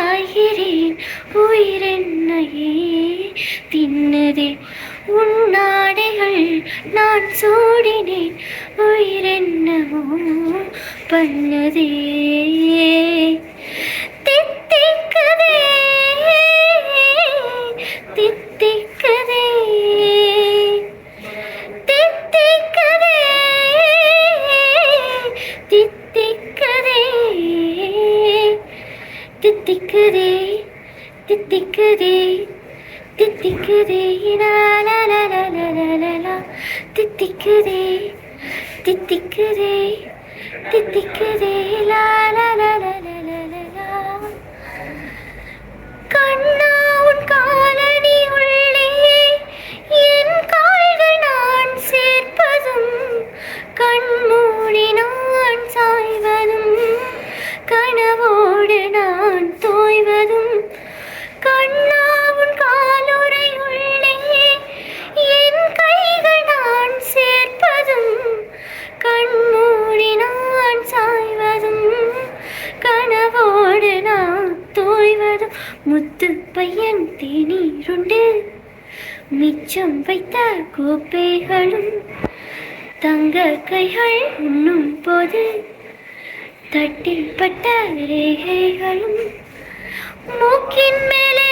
சாய்கிறேன் உயிரென்னையே. தின்னதே உன்னாடைகள் நான் சூடினேன் உயிரென்னவோ பண்ணதே. Titicuddy, titicuddy, la la la la la la la, titicuddy, titicuddy, titicuddy, la. முத்து பையன் தேநீருண்டு. மிச்சம் வைத்த கோப்பைகளும் தங்க கைகள் உண்ணும் போது தட்டில் பட்ட ரேகைகளும் மூக்கின் மேலே